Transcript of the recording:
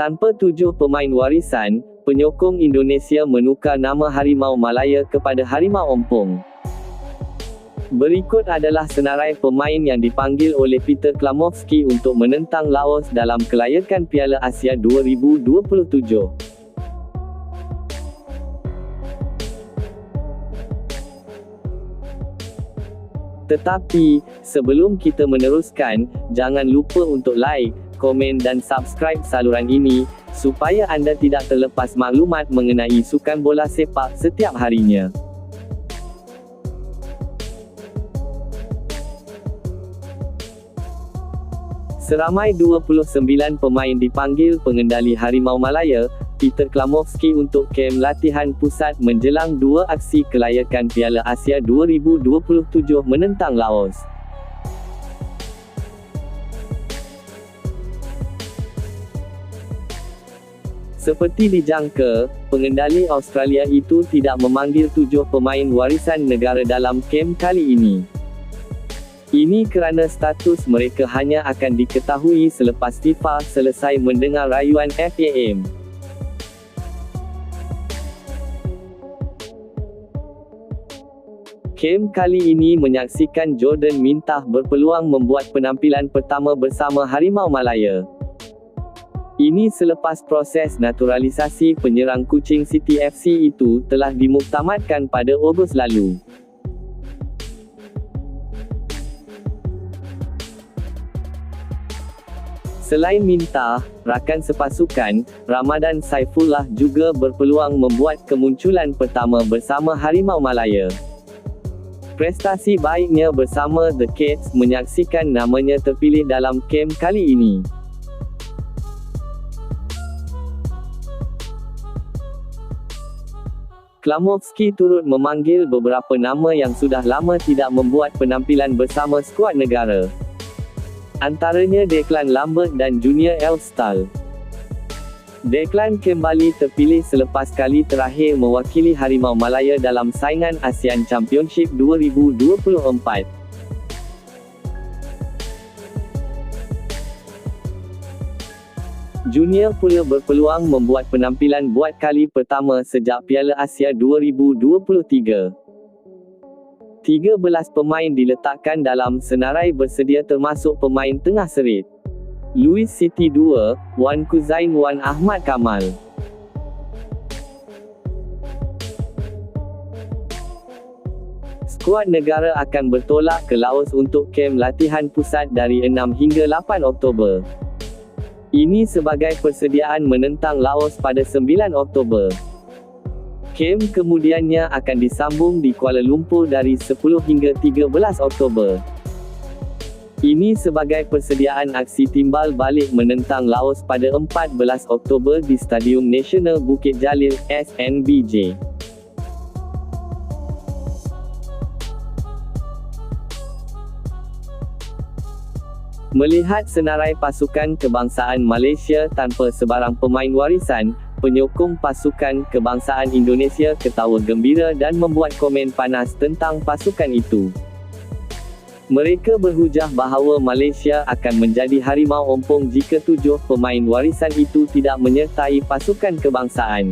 Tanpa tujuh pemain warisan, penyokong Indonesia menukar nama Harimau Malaya kepada Harimau Ompong. Berikut adalah senarai pemain yang dipanggil oleh Peter Klamovski untuk menentang Laos dalam kelayakan Piala Asia 2027. Tetapi, sebelum kita meneruskan, jangan lupa untuk like, komen dan subscribe saluran ini, supaya anda tidak terlepas maklumat mengenai sukan bola sepak setiap harinya. Seramai 29 pemain dipanggil pengendali Harimau Malaya, Peter Klamovski untuk kem latihan pusat menjelang dua aksi kelayakan Piala Asia 2027 menentang Laos. Seperti dijangka, pengendali Australia itu tidak memanggil tujuh pemain warisan negara dalam kem kali ini. Ini kerana status mereka hanya akan diketahui selepas FIFA selesai mendengar rayuan FAM. Kem kali ini menyaksikan Jordan Mintah berpeluang membuat penampilan pertama bersama Harimau Malaya. Ini selepas proses naturalisasi penyerang kucing City FC itu telah dimuktamadkan pada Ogos lalu. Selain Minta, rakan sepasukan, Ramadan Saifullah juga berpeluang membuat kemunculan pertama bersama Harimau Malaya. Prestasi baiknya bersama The Cats menyaksikan namanya terpilih dalam kem kali ini. Klamovski turut memanggil beberapa nama yang sudah lama tidak membuat penampilan bersama skuad negara. Antaranya Declan Lambert dan Junior Elstal. Declan kembali terpilih selepas kali terakhir mewakili Harimau Malaya dalam saingan ASEAN Championship 2024. Junior pula berpeluang membuat penampilan buat kali pertama sejak Piala Asia 2023. 13 pemain diletakkan dalam senarai bersedia termasuk pemain tengah serit. Louis City 2, Wan Kuzain Wan Ahmad Kamal. Skuad negara akan bertolak ke Laos untuk kem latihan pusat dari 6 hingga 8 Oktober. Ini sebagai persediaan menentang Laos pada 9 Oktober. Kem kemudiannya akan disambung di Kuala Lumpur dari 10 hingga 13 Oktober. Ini sebagai persediaan aksi timbal balik menentang Laos pada 14 Oktober di Stadium Nasional Bukit Jalil, SNBJ. Melihat senarai pasukan kebangsaan Malaysia tanpa sebarang pemain warisan, penyokong pasukan kebangsaan Indonesia ketawa gembira dan membuat komen panas tentang pasukan itu. Mereka berhujah bahawa Malaysia akan menjadi harimau ompong jika tujuh pemain warisan itu tidak menyertai pasukan kebangsaan.